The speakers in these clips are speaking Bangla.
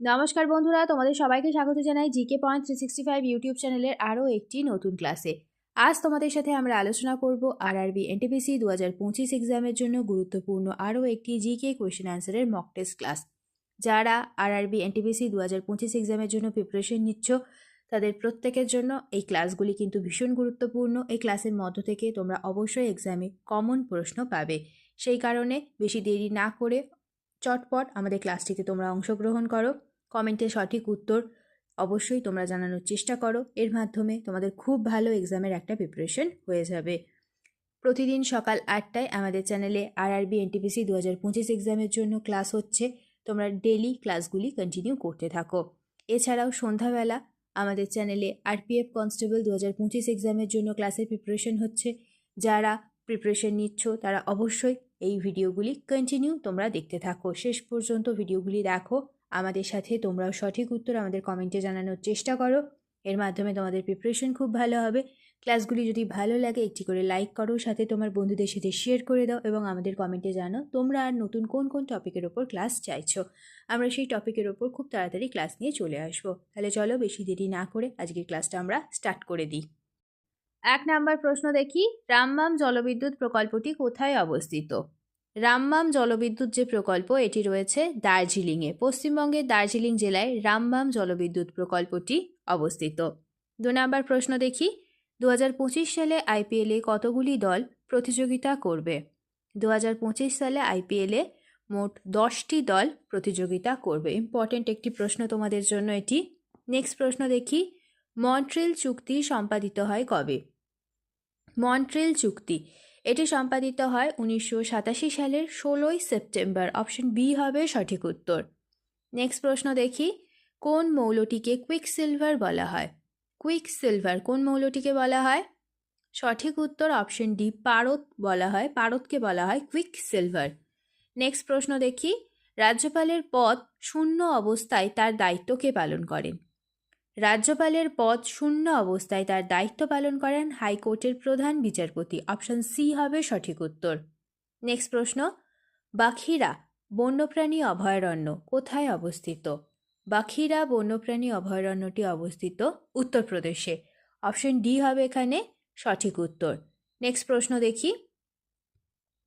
নমস্কার বন্ধুরা, তোমাদের সবাইকে স্বাগত জানাই GK point three sixty five YouTube চ্যানেলের আরও একটি নতুন ক্লাসে আজ তোমাদের সাথে আমরা আলোচনা করব আরআরবি এনটিপিসি দু হাজার পঁচিশ এক্সামের জন্য গুরুত্বপূর্ণ আরও একটি জিকে কোয়েশ্চেন অ্যান্সারের মক টেস্ট ক্লাস যারা আরআরবি এনটিপিসি দু হাজার পঁচিশ এক্সামের জন্য প্রিপারেশন নিচ্ছ, তাদের প্রত্যেকের জন্য এই ক্লাসগুলি কিন্তু ভীষণ গুরুত্বপূর্ণ। এই ক্লাসের মধ্য থেকে তোমরা অবশ্যই এক্সামে কমন প্রশ্ন পাবে। সেই কারণে বেশি দেরি না করে চটপট আমাদের ক্লাসটিতে তোমরা অংশগ্রহণ করো। কমেন্টে সঠিক উত্তর অবশ্যই তোমরা জানানোর চেষ্টা করো। এর মাধ্যমে তোমাদের খুব ভালো এক্সামের একটা প্রিপারেশন হয়ে যাবে। প্রতিদিন সকাল আটটায় আমাদের চ্যানেলে আরআরবি এনটিপিসি দু হাজার পঁচিশ এক্সামের জন্য ক্লাস হচ্ছে। তোমরা ডেলি ক্লাসগুলি কন্টিনিউ করতে থাকো। এছাড়াও সন্ধ্যাবেলা আমাদের চ্যানেলে আরপিএফ কনস্টেবল দু হাজার পঁচিশ এক্সামের জন্য ক্লাসের প্রিপারেশন হচ্ছে। যারা প্রিপারেশন নিচ্ছ, তারা অবশ্যই এই ভিডিওগুলি কন্টিনিউ তোমরা দেখতে থাকো। শেষ পর্যন্ত ভিডিওগুলি দেখো। আমাদের সাথে তোমরাও সঠিক উত্তর আমাদের কমেন্টে জানানোর চেষ্টা করো। এর মাধ্যমে তোমাদের প্রিপারেশন খুব ভালো হবে। ক্লাসগুলি যদি ভালো লাগে, একটি করে লাইক করো, সাথে তোমার বন্ধুদের সাথে শেয়ার করে দাও এবং আমাদের কমেন্টে জানো তোমরা আর নতুন কোন কোন টপিকের ওপর ক্লাস চাইছো। আমরা সেই টপিকের ওপর খুব তাড়াতাড়ি ক্লাস নিয়ে চলে আসব। তাহলে চলো বেশি দেরি না করে আজকের ক্লাসটা আমরা স্টার্ট করে দিই। এক নাম্বার প্রশ্ন দেখি রামবাম জলবিদ্যুৎ প্রকল্পটি কোথায় অবস্থিত? রামবাম জলবিদ্যুৎ যে প্রকল্প, এটি রয়েছে দার্জিলিংয়ে। পশ্চিমবঙ্গের দার্জিলিং জেলায় রামবাম জলবিদ্যুৎ প্রকল্পটি অবস্থিত। দু নম্বর প্রশ্ন দেখি দু হাজার পঁচিশ সালে আইপিএলে কতগুলি দল প্রতিযোগিতা করবে? দু হাজার পঁচিশ সালে আইপিএলে মোট দশটি দল প্রতিযোগিতা করবে। ইম্পর্টেন্ট একটি প্রশ্ন তোমাদের জন্য এটি। নেক্সট প্রশ্ন দেখি, মন্ট্রিল চুক্তি সম্পাদিত হয় কবে? মন্ট্রিল চুক্তি এটি সম্পাদিত হয় উনিশশো সাতাশি সালের ষোলোই সেপ্টেম্বর। অপশন বি হবে সঠিক উত্তর। নেক্সট প্রশ্ন দেখি, কোন মৌলটিকে কুইক সিলভার বলা হয়? কুইক সিলভার কোন মৌলটিকে বলা হয়? সঠিক উত্তর অপশন ডি পারত বলা হয়, পারদকে বলা হয় কুইক সিলভার নেক্সট প্রশ্ন দেখি, রাজ্যপালের পদ শূন্য অবস্থায় তার দায়িত্বকে পালন করেন। রাজ্যপালের পদ শূন্য অবস্থায় তার দায়িত্ব পালন করেন হাইকোর্টের প্রধান বিচারপতি। অপশন সি হবে সঠিক উত্তর। নেক্সট প্রশ্ন। বাখিরা বন্যপ্রাণী অভয়ারণ্য কোথায় অবস্থিত? বাখিরা বন্যপ্রাণী অভয়ারণ্যটি অবস্থিত উত্তরপ্রদেশে। অপশন ডি হবে এখানে সঠিক উত্তর। নেক্সট প্রশ্ন দেখি।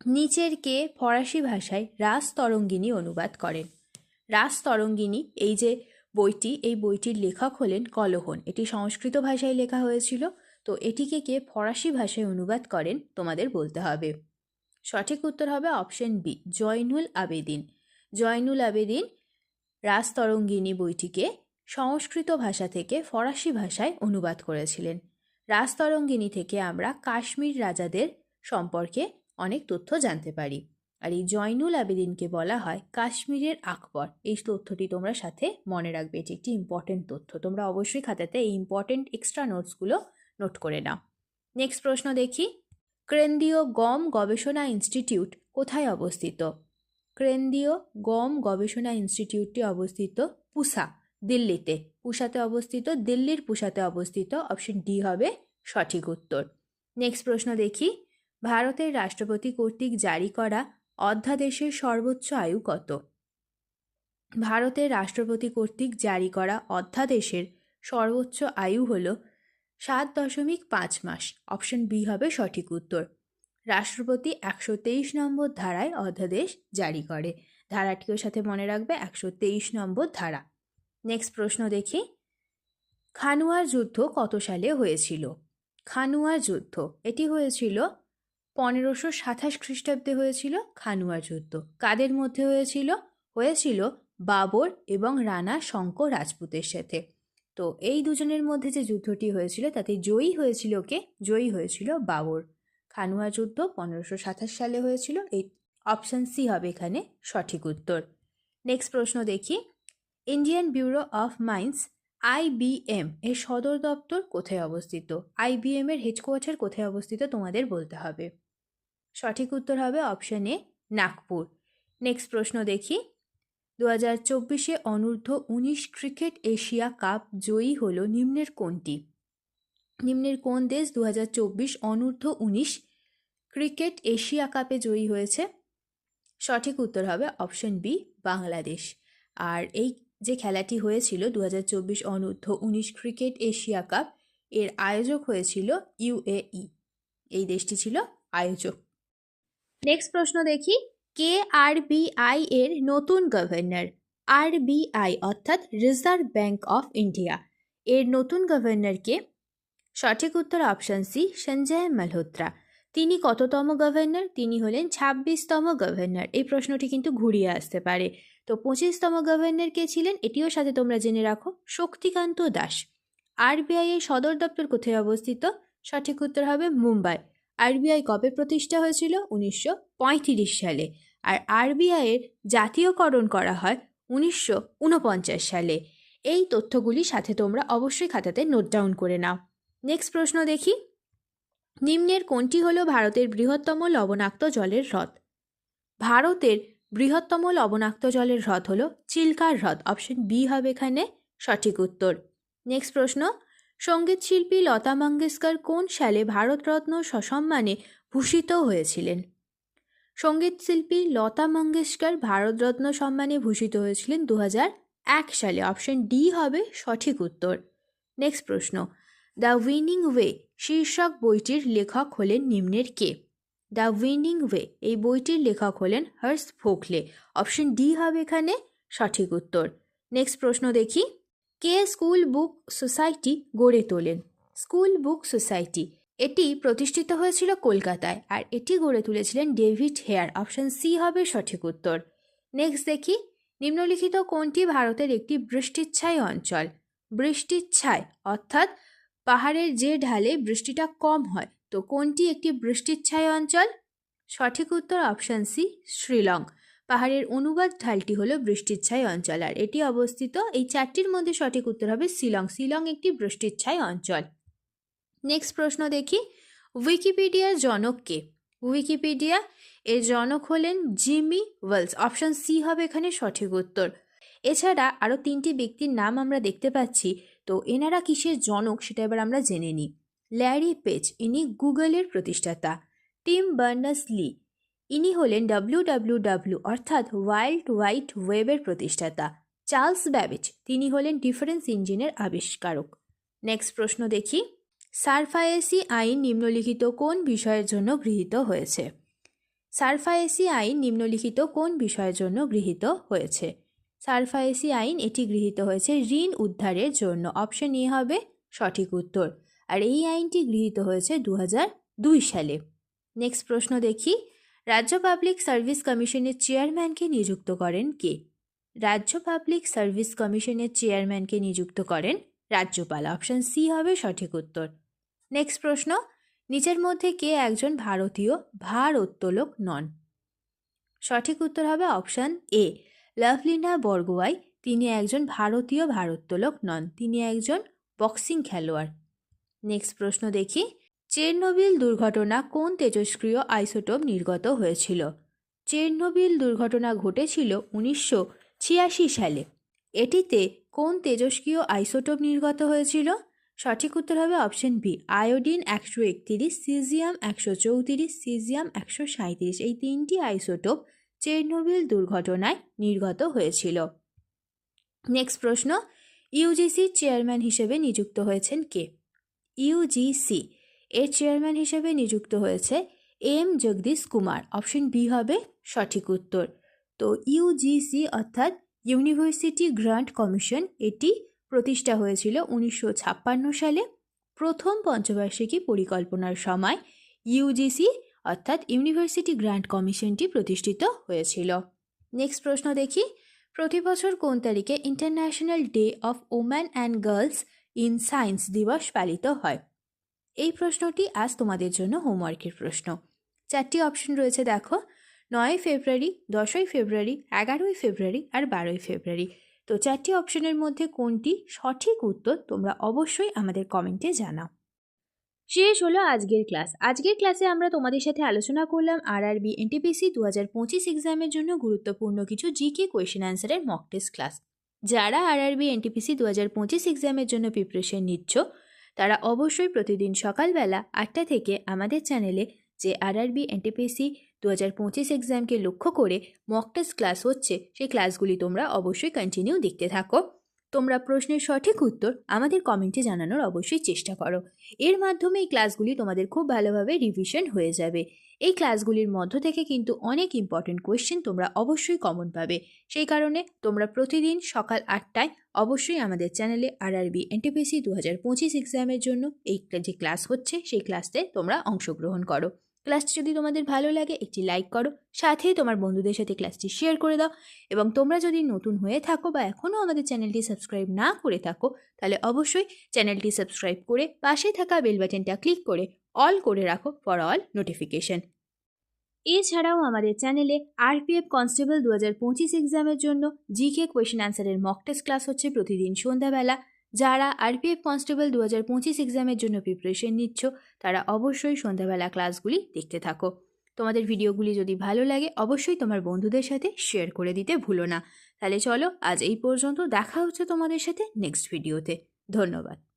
নিচের কে ফরাসি ভাষায় রাস তরঙ্গিনী অনুবাদ করেন? রাস তরঙ্গিনী, এই যে বইটি, এই বইটির লেখক হলেন কলহন। এটি সংস্কৃত ভাষায় লেখা হয়েছিল। তো এটিকে কে ফরাসি ভাষায় অনুবাদ করেন, তোমাদের বলতে হবে। সঠিক উত্তর হবে অপশন বি, জয়নুল আবেদিন। জয়নুল আবেদিন রাজতরঙ্গিনী বইটিকে সংস্কৃত ভাষা থেকে ফরাসি ভাষায় অনুবাদ করেছিলেন। রাজতরঙ্গিনী থেকে আমরা কাশ্মীর রাজাদের সম্পর্কে অনেক তথ্য জানতে পারি। আর এই জয়নুল আবেদিনকে বলা হয় কাশ্মীরের আকবর। এই তথ্যটি তোমরা সাথে মনে রাখবে। এটি একটি ইম্পর্টেন্ট তথ্য। তোমরা অবশ্যই খাতাতে এই ইম্পর্টেন্ট এক্সট্রা নোটসগুলো নোট করে নাও। নেক্সট প্রশ্ন দেখি। কেন্দ্রীয় গম গবেষণা ইনস্টিটিউট কোথায় অবস্থিত? কেন্দ্রীয় গম গবেষণা ইনস্টিটিউটটি অবস্থিত পুসা, দিল্লিতে। পুসাতে অবস্থিত, দিল্লির পুসাতে অবস্থিত। অপশন ডি হবে সঠিক উত্তর। নেক্সট প্রশ্ন দেখি। ভারতের রাষ্ট্রপতি কর্তৃক জারি করা অধ্যাদেশের সর্বোচ্চ আয়ু কত? ভারতের রাষ্ট্রপতি কর্তৃক জারি করা অধ্যাদেশের সর্বোচ্চ আয়ু হল সাত দশমিক পাঁচ মাস। অপশন বি হবে সঠিক উত্তর। রাষ্ট্রপতি একশো তেইশ নম্বর ধারায় অধ্যাদেশ জারি করে। ধারাটিও সাথে মনে রাখবে একশো তেইশ নম্বর ধারা। নেক্সট প্রশ্ন দেখি। খানুয়ার যুদ্ধ কত সালে হয়েছিল? খানুয়ার যুদ্ধ। এটি হয়েছিল পনেরোশো সাতাশ খ্রিস্টাব্দে হয়েছিল খানুয়া যুদ্ধ। কাদের মধ্যে হয়েছিল? হয়েছিল বাবর এবং রানা শঙ্কর রাজপুতের সাথে। তো এই দুজনের মধ্যে যে যুদ্ধটি হয়েছিল, তাতে জয়ী হয়েছিল কে? জয়ী হয়েছিল বাবর। খানুয়া যুদ্ধ পনেরোশো সাতাশ সালে হয়েছিল। এই অপশান সি হবে এখানে সঠিক উত্তর। নেক্সট প্রশ্ন দেখি। Indian bureau of mines IBM এর সদর দপ্তর কোথায় অবস্থিত? আইবিএম এর হেডকোয়ার্টার কোথায় অবস্থিত? তোমাদের বলতে হবে। সঠিক উত্তর হবে অপশন এ নাগপুর। নেক্সট প্রশ্ন দেখি। দু হাজার চব্বিশে অনূর্ধ্ব উনিশ ক্রিকেট এশিয়া কাপ জয়ী হল নিম্নের কোনটি? নিম্নের কোন দেশ দু হাজার চব্বিশ অনূর্ধ্ব উনিশ ক্রিকেট এশিয়া কাপে জয়ী হয়েছে? সঠিক উত্তর হবে অপশন বি বাংলাদেশ। আর এই যে খেলাটি হয়েছিল দু হাজার চব্বিশ অনূর্ধ্ব উনিশ ক্রিকেট এশিয়া কাপ, এর আয়োজক হয়েছিল ইউএই এই দেশটি ছিল আয়োজক। নেক্সট প্রশ্ন দেখি, কে আরবিআই এর নতুন গভর্নর আরবিআই অর্থাৎ রিজার্ভ ব্যাংক অফ ইন্ডিয়া এর নতুন গভর্নরকে সঠিক উত্তর অপশন সি সঞ্জয় মালহোত্রা। তিনি কততম গভর্নর তিনি হলেন ছাব্বিশতম গভর্নর এই প্রশ্নটি কিন্তু ঘুরিয়ে আসতে পারে। তো পঁচিশতম গভর্নর কে ছিলেন? এটিও সাথে তোমরা জেনে রাখো, শক্তিকান্ত দাস। আরবিআই এর সদর দপ্তর কোথায় অবস্থিত? সঠিক উত্তর হবে মুম্বাই। আরবিআই কবে প্রতিষ্ঠা হয়েছিল? উনিশশো পঁয়ত্রিশ সালে। আর আরবিআইয়ের জাতীয়করণ করা হয় উনিশশো ঊনপঞ্চাশ সালে। এই তথ্যগুলি সাথে তোমরা অবশ্যই খাতাতে নোট ডাউন করে নাও। নেক্সট প্রশ্ন দেখি। নিম্নের কোনটি হলো ভারতের বৃহত্তম লবণাক্ত জলের হ্রদ? ভারতের বৃহত্তম লবণাক্ত জলের হ্রদ হলো চিল্কার হ্রদ। অপশন বি হবে এখানে সঠিক উত্তর। নেক্সট প্রশ্ন। সংগীত শিল্পী লতা মঙ্গেশকর কোন সালে ভারতরত্ন সসম্মানে ভূষিত হয়েছিলেন? সংগীত শিল্পী লতা মঙ্গেশকর ভারতরত্ন সম্মানে ভূষিত হয়েছিলেন দু এক সালে। অপশন ডি হবে সঠিক উত্তর। নেক্সট প্রশ্ন। দ্য উইনিং ওয়ে শীর্ষক বইটির লেখক হলেন নিম্নের কে? দ্য উইনিং ওয়ে এই বইটির লেখক হলেন হর্ষ ভোখলে অপশন ডি হবে এখানে সঠিক উত্তর। নেক্সট প্রশ্ন দেখি। কে স্কুল বুক সোসাইটি গড়ে তোলেন? School book society. এটি প্রতিষ্ঠিত হয়েছিল কলকাতায় আর এটি গড়ে তুলেছিলেন ডেভিড হেয়ার। অপশন সি হবে সঠিক উত্তর। নেক্সট দেখি। নিম্নলিখিত কোনটি ভারতের একটি বৃষ্টিচ্ছায় অঞ্চল? বৃষ্টিচ্ছায়, অর্থাৎ পাহাড়ের যে ঢালে বৃষ্টিটা কম হয়, তো কোনটি একটি বৃষ্টিচ্ছায় অঞ্চল? সঠিক উত্তর অপশান সি, শ্রীলং। পাহাড়ের অনুবাদ ঢালটি হলো বৃষ্টিচ্ছায় অঞ্চল, আর এটি অবস্থিত এই চারটির মধ্যে সঠিক উত্তর হবে শিলং। শিলং একটি বৃষ্টিচ্ছায় অঞ্চল। নেক্সট প্রশ্ন দেখি উইকিপিডিয়ার জনক কে? উইকিপিডিয়া এর জনক হলেন জিমি ওয়েলস অপশন সি হবে এখানে সঠিক উত্তর। এছাড়া আরও তিনটি ব্যক্তির নাম আমরা দেখতে পাচ্ছি, তো এনারা কিসের জনক সেটা এবার আমরা জেনে নিই। ল্যারি পেজ ইনি গুগলের প্রতিষ্ঠাতা। টিম বার্নাস লি ইনি হলেন ডাব্লিউ ডাব্লিউ ডাব্লিউ অর্থাৎ ওয়াইল্ড হোয়াইট ওয়েবের প্রতিষ্ঠাতা। চার্লস ব্যাবেজ, তিনি হলেন ডিফারেন্স ইঞ্জিনের আবিষ্কারক। নেক্সট প্রশ্ন দেখি। সারফায়েসি আইন নিম্নলিখিত কোন বিষয়ের জন্য গৃহীত হয়েছে? সারফায়েসি আইন নিম্নলিখিত কোন বিষয়ের জন্য গৃহীত হয়েছে? সারফায়েসি আইন এটি গৃহীত হয়েছে ঋণ উদ্ধারের জন্য। অপশন এ হবে সঠিক উত্তর। আর এই আইনটি গৃহীত হয়েছে দু দুই সালে। নেক্সট প্রশ্ন দেখি। রাজ্য পাবলিক সার্ভিস কমিশনের চেয়ারম্যানকে নিযুক্ত করেন কে? রাজ্য পাবলিক সার্ভিস কমিশনের চেয়ারম্যানকে নিযুক্ত করেন রাজ্যপাল। অপশন সি হবে সঠিক উত্তর। নেক্সট প্রশ্ন, নিচের মধ্যে কে একজন ভারতীয় ভারোত্তোলক নন? সঠিক উত্তর হবে অপশান এ, লাভলিনা বরগোয়াই। তিনি একজন ভারতীয় ভারোত্তোলক নন, তিনি একজন বক্সিং খেলোয়াড়। নেক্সট প্রশ্ন দেখি চেরনোবিল দুর্ঘটনা কোন তেজস্ক্রিয় আইসোটোপ নির্গত হয়েছিল? চেরনোবিল দুর্ঘটনা ঘটেছিল উনিশশো ছিয়াশি সালে। এটিতে কোন তেজস্ক্রিয় আইসোটোপ নির্গত হয়েছিল? সঠিক উত্তর হবে অপশন বি, আয়োডিন একশো একত্রিশ, সিজিয়াম একশো চৌত্রিশ, সিজিয়াম একশো সাঁত্রিশ এই তিনটি আইসোটোপ চেরনোবিল দুর্ঘটনায় নির্গত হয়েছিল। নেক্সট প্রশ্ন, ইউজিসির চেয়ারম্যান হিসেবে নিযুক্ত হয়েছেন কে? ইউজিসি এর চেয়ারম্যান হিসেবে নিযুক্ত হয়েছে M Jagadish Kumar. Option B হবে সঠিক উত্তর। তো ইউজিসি অর্থাৎ ইউনিভার্সিটি গ্রান্ট কমিশন এটি প্রতিষ্ঠা হয়েছিল উনিশশো ছাপ্পান্ন সালে। প্রথম পঞ্চবার্ষিকী পরিকল্পনার সময় ইউজিসি অর্থাৎ ইউনিভার্সিটি গ্রান্ট কমিশনটি প্রতিষ্ঠিত হয়েছিল। নেক্সট প্রশ্ন দেখি। প্রতি বছর কোন তারিখে international day of woman and girls in science দিবস পালিত হয়? এই প্রশ্নটি আজ তোমাদের জন্য হোমওয়ার্কের প্রশ্ন। চারটি অপশন রয়েছে, দেখো। নয় ফেব্রুয়ারি, দশই ফেব্রুয়ারি, এগারোই ফেব্রুয়ারি আর বারোই ফেব্রুয়ারি। তো চারটি অপশনের মধ্যে কোনটি সঠিক উত্তর তোমরা অবশ্যই আমাদের কমেন্টে জানাও। শেষ হলো আজকের ক্লাস। আজকের ক্লাসে আমরা তোমাদের সাথে আলোচনা করলাম আরআরবি এনটিপিসি দু হাজার পঁচিশ এক্সামের জন্য গুরুত্বপূর্ণ কিছু জিকে কোয়েশ্চেন অ্যান্সারের মক টেস্ট ক্লাস। যারা আরআরবি এনটিপিসি দু হাজার পঁচিশ এক্সামের জন্য প্রিপারেশন নিচ্ছ তারা অবশ্যই প্রতিদিন সকালবেলা আটটা থেকে আমাদের চ্যানেলে যে আরআরবি এনটিপিসি দু হাজার পঁচিশ এক্সামকে লক্ষ্য করে মক টেস্ট ক্লাস হচ্ছে, সেই ক্লাসগুলি তোমরা অবশ্যই কন্টিনিউ দেখতে থাকো। তোমরা প্রশ্নের সঠিক উত্তর আমাদের কমেন্টে জানানোর অবশ্যই চেষ্টা করো। এর মাধ্যমে এই ক্লাসগুলি তোমাদের খুব ভালোভাবে রিভিশন হয়ে যাবে। এই ক্লাসগুলির মধ্য থেকে কিন্তু অনেক ইম্পর্টেন্ট কোয়েশ্চেন তোমরা অবশ্যই কমন পাবে। সেই কারণে তোমরা প্রতিদিন সকাল আটটায় অবশ্যই আমাদের চ্যানেলে আরআরবি এনটিপিসি দু হাজার পঁচিশ এক্সামের জন্য এই যে ক্লাস হচ্ছে, সেই ক্লাসে তোমরা অংশগ্রহণ করো। ক্লাসটি যদি তোমাদের ভালো লাগে, একটি লাইক করো সাথে তোমার বন্ধুদের সাথে ক্লাসটি শেয়ার করে দাও এবং তোমরা যদি নতুন হয়ে থাকো বা এখনও আমাদের চ্যানেলটি সাবস্ক্রাইব না করে থাকো, তাহলে অবশ্যই চ্যানেলটি সাবস্ক্রাইব করে পাশে থাকা বেল বাটনটা ক্লিক করে অল করে রাখো ফর অল নোটিফিকেশন। এছাড়াও আমাদের চ্যানেলে আরপিএফ কনস্টেবল দু হাজার পঁচিশ এক্সামের জন্য জিকে কোয়েশন অ্যান্সারের মক টেস্ট ক্লাস হচ্ছে প্রতিদিন সন্ধ্যাবেলা। যারা আরপিএফ কনস্টেবল দু হাজার পঁচিশ এক্সামের জন্য প্রিপারেশন নিচ্ছ, তারা অবশ্যই সন্ধ্যাবেলা ক্লাসগুলি দেখতে থাকো। তোমাদের ভিডিওগুলি যদি ভালো লাগে, অবশ্যই তোমার বন্ধুদের সাথে শেয়ার করে দিতে ভুলো না। তাহলে চলো, আজ এই পর্যন্ত, দেখা হচ্ছে তোমাদের সাথে নেক্সট ভিডিওতে ধন্যবাদ।